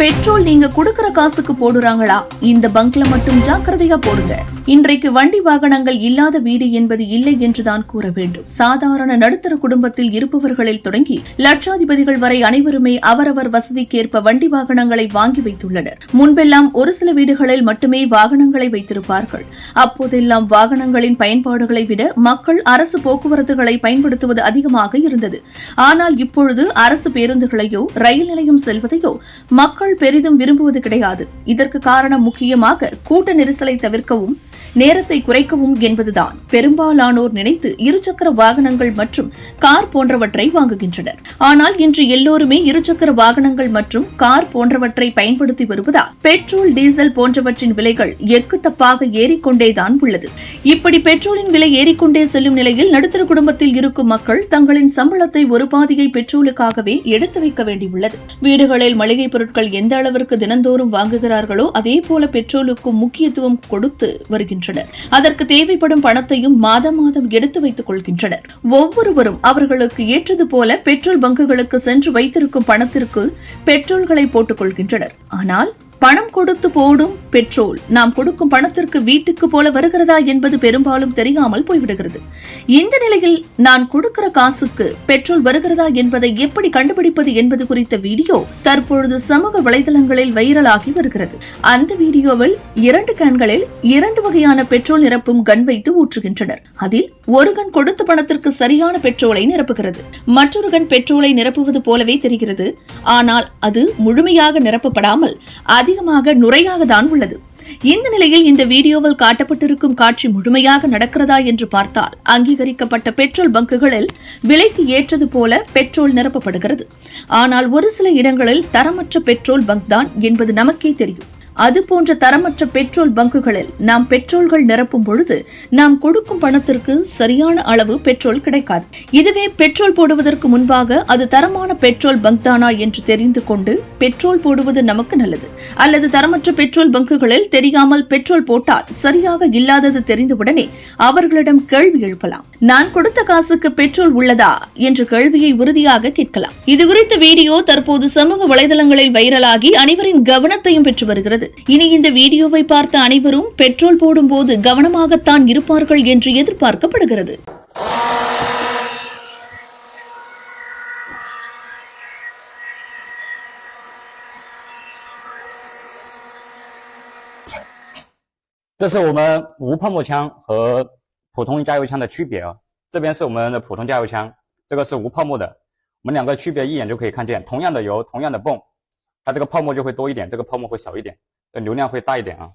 Petrol நீங்க கொடுக்கற காசுக்கு போடுறாங்களா? இந்த பங்க்ல மட்டும் ஜாக்கிரதையா போடுங்க. இன்றைக்கு வண்டி வாகனங்கள் இல்லாத வீடு என்பது இல்லை என்றுதான் கூற வேண்டும். சாதாரண நடுத்தர குடும்பத்தில் இருப்பவர்களில் தொடங்கி லட்சாதிபதிகள் வரை அனைவருமே அவரவர் வசதிக்கேற்ப வண்டி வாகனங்களை வாங்கி வைத்துள்ளனர். முன்பெல்லாம் ஒரு சில வீடுகளில் மட்டுமே வாகனங்களை வைத்திருப்பார்கள். அப்போதெல்லாம் வாகனங்களின் பயன்பாடுகளை விட மக்கள் அரசு போக்குவரத்துகளை பயன்படுத்துவது அதிகமாக இருந்தது. ஆனால் இப்பொழுது அரசு பேருந்துகளையோ ரயில் நிலையம் செல்வதையோ மக்கள் பெரிதும் விரும்புவது கிடையாது. இதற்கு காரணம் முக்கியமாக கூட்ட நெரிசலை தவிர்க்கவும் நேரத்தை குறைக்கவும் என்பதுதான். பெரும்பாலானோர் நினைத்து இருசக்கர வாகனங்கள் மற்றும் கார் போன்றவற்றை வாங்குகின்றனர். ஆனால் இன்று எல்லோருமே இருசக்கர வாகனங்கள் மற்றும் கார் போன்றவற்றை பயன்படுத்தி வருவதால் பெட்ரோல் டீசல் போன்றவற்றின் விலைகள் எக்குத்தப்பாக ஏறிக்கொண்டேதான் உள்ளது. இப்படி பெட்ரோலின் விலை ஏறிக்கொண்டே செல்லும் நிலையில் நடுத்தர குடும்பத்தில் இருக்கும் மக்கள் தங்களின் சம்பளத்தை ஒரு பாதியை பெட்ரோலுக்காகவே எடுத்து வைக்க வேண்டியுள்ளது. வீடுகளில் மளிகை பொருட்கள் எந்த அளவிற்கு தினந்தோறும் வாங்குகிறார்களோ அதே போல பெட்ரோலுக்கும் முக்கியத்துவம் கொடுத்து வருகின்றனர். அதற்கு தேவைப்படும் பணத்தையும் மாதம் மாதம் எடுத்து வைத்துக் கொள்கின்றனர். ஒவ்வொருவரும் அவர்களுக்கு ஏற்றது போல பெட்ரோல் பங்குகளுக்கு சென்று வைத்திருக்கும் பணத்திற்கு பெட்ரோல்களை போட்டுக் கொள்கின்றனர். ஆனால் பணம் கொடுத்து போடும் பெட்ரோல் நாம் கொடுக்கும் பணத்திற்கு வீட்டுக்கு போல வருகிறதா என்பது பெரும்பாலும் தெரியாமல் போய்விடுகிறது. இந்த நிலையில் நான் கொடுக்கிற காசுக்கு பெட்ரோல் வருகிறதா என்பதை எப்படி கண்டுபிடிப்பது என்பது குறித்த வீடியோ தற்பொழுது சமூக வலைதளங்களில் வைரலாகி வருகிறது. அந்த வீடியோவில் இரண்டு கேன்களில் இரண்டு வகையான பெட்ரோல் நிரப்பும் கன் வைத்து ஊற்றுகின்றனர். அதில் ஒரு கன் கொடுத்த பணத்திற்கு சரியான பெட்ரோலை நிரப்புகிறது. மற்றொரு கன் பெட்ரோலை நிரப்புவது போலவே தெரிகிறது. ஆனால் அது முழுமையாக நிரப்பப்படாமல் அதிகமாக நுரையாக தான் உள்ளது. இந்த நிலையில் இந்த வீடியோவில் காட்டப்பட்டிருக்கும் காட்சி முழுமையாக நடக்கிறதா என்று பார்த்தால் அங்கீகரிக்கப்பட்ட பெட்ரோல் பங்குகளில் விலைக்கு ஏற்றது போல பெட்ரோல் நிரப்பப்படுகிறது. ஆனால் ஒரு சில இடங்களில் தரமற்ற பெட்ரோல் பங்க் தான் என்பது நமக்கே தெரியும். அது போன்ற தரமற்ற பெட்ரோல் பங்குகளில் நாம் பெட்ரோல்கள் நிரப்பும் பொழுது நாம் கொடுக்கும் பணத்திற்கு சரியான அளவு பெட்ரோல் கிடைக்காது. இதுவே பெட்ரோல் போடுவதற்கு முன்பாக அது தரமான பெட்ரோல் பங்க் தானா என்று தெரிந்து கொண்டு பெட்ரோல் போடுவது நமக்கு நல்லது. அல்லது தரமற்ற பெட்ரோல் பங்குகளில் தெரியாமல் பெட்ரோல் போட்டால் சரியாக இல்லாதது தெரிந்தவுடனே அவர்களிடம் கேள்வி எழுப்பலாம். நான் கொடுத்த காசுக்கு பெட்ரோல் உள்ளதா என்ற கேள்வியை உறுதியாக கேட்கலாம். இது குறித்த வீடியோ தற்போது சமூக வலைதளங்களில் வைரலாகி அனைவரின் கவனத்தையும் பெற்று வருகிறது. இனி இந்த வீடியோவை பார்த்த அனைவரும் பெட்ரோல் போடும்போது கவனமாகத்தான் இருப்பார்கள் என்று எதிர்பார்க்கப்படுகிறது 这是我们无泡沫枪和普通加油枪的区别啊。这边是我们的普通加油枪，这个是无泡沫的。我们两个区别一眼就可以看见，同样的油，同样的泵，它这个泡沫就会多一点，这个泡沫会少一点，呃 流量会大一点啊。